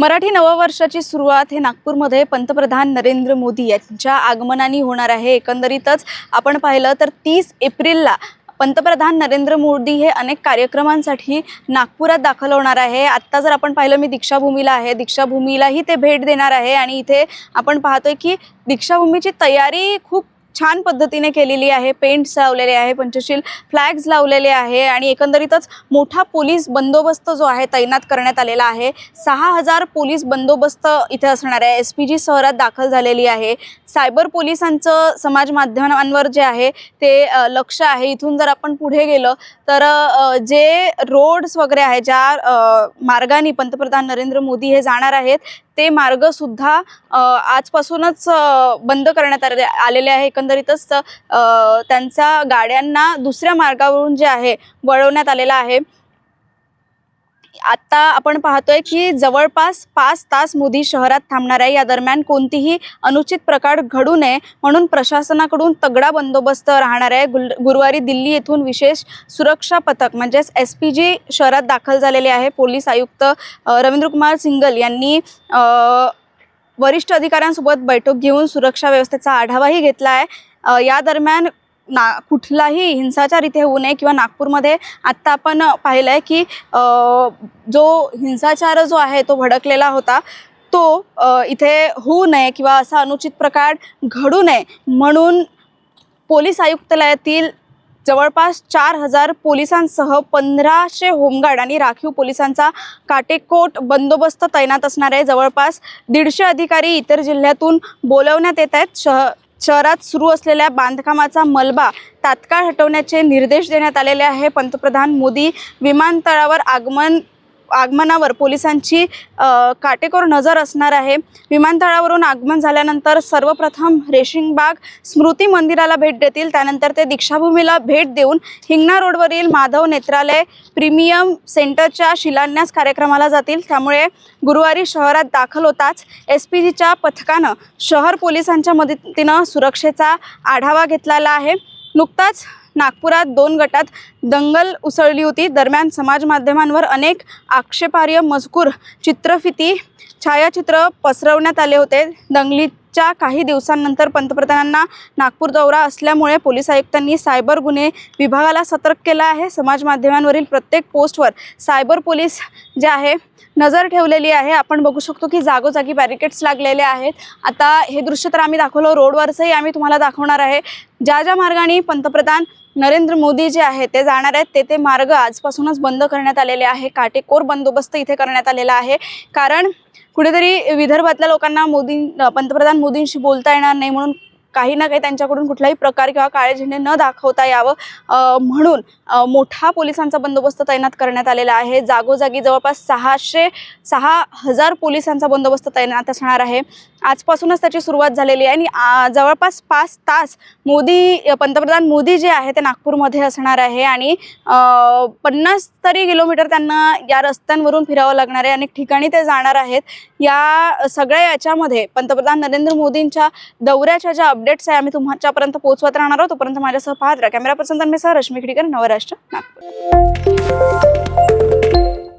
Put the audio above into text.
मराठी नववर्षाची सुरुवात हे नागपूरमध्ये पंतप्रधान नरेंद्र मोदी यांच्या आगमनाने होणार आहे. एकंदरीतच आपण पाहिलं तर तीस एप्रिलला पंतप्रधान नरेंद्र मोदी हे अनेक कार्यक्रमांसाठी नागपुरात दाखल होणार आहे. आत्ता जर आपण पाहिलं मी दीक्षाभूमीला आहे. दीक्षाभूमीलाही ते भेट देणार आहे आणि इथे आपण पाहतोय की दीक्षाभूमीची तयारी खूप छान पद्धतीने केलेली आहे पेंट्स लावलेले आहे पंचशील फ्लॅग्स लावलेले आहे आणि एकंदरीतच मोठा पोलीस बंदोबस्त जो आहे तैनात करण्यात आलेला आहे. सहा हजार पोलीस बंदोबस्त इथे असणार आहे. एस पी जी शहरात दाखल झालेली आहे. सायबर पोलिसांचं समाज माध्यमांवर जे आहे ते लक्ष आहे. इथून जर आपण पुढे गेलं तर जे रोड्स वगैरे आहे ज्या मार्गाने पंतप्रधान नरेंद्र मोदी हे जाणार आहेत ते मार्गसुद्धा सुद्धा आजपासूनच बंद करण्यात आले आलेले आहे. एकंदरीतच त्यांचा गाड्यांना दुसऱ्या मार्गावरून जे आहे वळवण्यात आलेलं आहे. आत्ता आपण पाहतोय की जवळपास पाच तास मोदी शहरात थांबणार आहे. या दरम्यान कोणतीही अनुचित प्रकार घडू नये म्हणून प्रशासनाकडून तगडा बंदोबस्त राहणार आहे. गुल गुरुवारी दिल्ली येथून विशेष सुरक्षा पथक म्हणजेच एस पी जी शहरात दाखल झालेले आहे. पोलीस आयुक्त रवींद्रकुमार सिंगल यांनी वरिष्ठ अधिकाऱ्यांसोबत बैठक घेऊन सुरक्षा व्यवस्थेचा आढावाही घेतला आहे. या दरम्यान ना कुठलाही हिंसाचार इथे होऊ नये किंवा नागपूरमध्ये आत्ता आपण पाहिलं आहे की जो हिंसाचार जो आहे तो भडकलेला होता तो इथे होऊ नये किंवा असा अनुचित प्रकार घडू नये. म्हणून पोलीस आयुक्तालयातील जवळपास चार हजार पोलिसांसह पंधराशे होमगार्ड आणि राखीव पोलिसांचा काटेकोट बंदोबस्त तैनात असणार आहे जवळपास दीडशे अधिकारी इतर जिल्ह्यातून बोलवण्यात येत आहेत. शह शहरात सुरू असलेल्या बांधकामाचा मलबा तात्काळ हटवण्याचे निर्देश देण्यात आलेले आहे. पंतप्रधान मोदी विमानतळावर आगमन आगमनावर पोलिसांची काटेकोर नजर असणार आहे. विमानतळावरून आगमन झाल्यानंतर सर्वप्रथम रेशिंगबाग स्मृती मंदिराला भेट देतील. त्यानंतर ते दीक्षाभूमीला भेट देऊन हिंगणा रोडवरील माधव नेत्रालय प्रीमियम सेंटरच्या शिलान्यास कार्यक्रमाला जातील. त्यामुळे गुरुवारी शहरात दाखल होताच एस पी जीच्या पथकानं शहर पोलिसांच्या मदतीनं सुरक्षेचा आढावा घेतलेला आहे. नुकताच नागपुरात दोन गटात दंगल उसळली होती. दरम्यान समाज माध्यमांवर अनेक आक्षेपार्ह मजकूर चित्रफिती छायाचित्र पसरवण्यात आले होते. दंगलीच्या काही दिवसांनंतर पंतप्रधानांना नागपूर दौरा असल्यामुळे पोलीस आयुक्तांनी सायबर गुन्हे विभागाला सतर्क केला आहे. समाज माध्यमांवरील प्रत्येक पोस्टवर सायबर पोलीस जे आहे नजर ठेवलेली आहे. आपण बघू शकतो की जागोजागी बॅरिकेड्स लागलेले आहेत. आता हे दृश्य तर आम्ही दाखवलं. रोडवरचंही आम्ही तुम्हाला दाखवणार आहे. ज्या ज्या मार्गाने पंतप्रधान नरेंद्र मोदी जे आहे ते जाणार आहेत. तेथे मार्ग आजपासूनच बंद करण्यात आलेले आहे. काटेकोर बंदोबस्त इथे करण्यात आलेला आहे. कारण कुठेतरी विदर्भातल्या लोकांना मोदी पंतप्रधान मोदींशी बोलता येणार नाही म्हणून काही ना काही त्यांच्याकडून कुठलाही प्रकार किंवा काळे झेंडे न दाखवता यावं. म्हणून मोठा पोलिसांचा बंदोबस्त तैनात करण्यात आलेला आहे. जागोजागी जवळपास सहाशे सहा हजार पोलिसांचा बंदोबस्त तैनात असणार आहे. आजपासूनच त्याची सुरुवात झालेली आहे. आणि जवळपास पाच तास मोदी पंतप्रधान मोदी जे आहे ते नागपूरमध्ये असणार आहे. आणि पन्नास तरी किलोमीटर त्यांना या रस्त्यांवरून फिरावं लागणार आहे. अनेक ठिकाणी ते जाणार आहेत. या सगळ्या याच्यामध्ये पंतप्रधान नरेंद्र मोदींच्या दौऱ्याच्या ज्या अपडेट्स आहे आम्ही तुमच्यापर्यंत पोहोचवत राहणार आहोत. तोपर्यंत माझ्यासह पाहत राहा. कॅमेरा पर्सन मी सह रश्मी खिडीकर नवराष्ट्र नागपूर.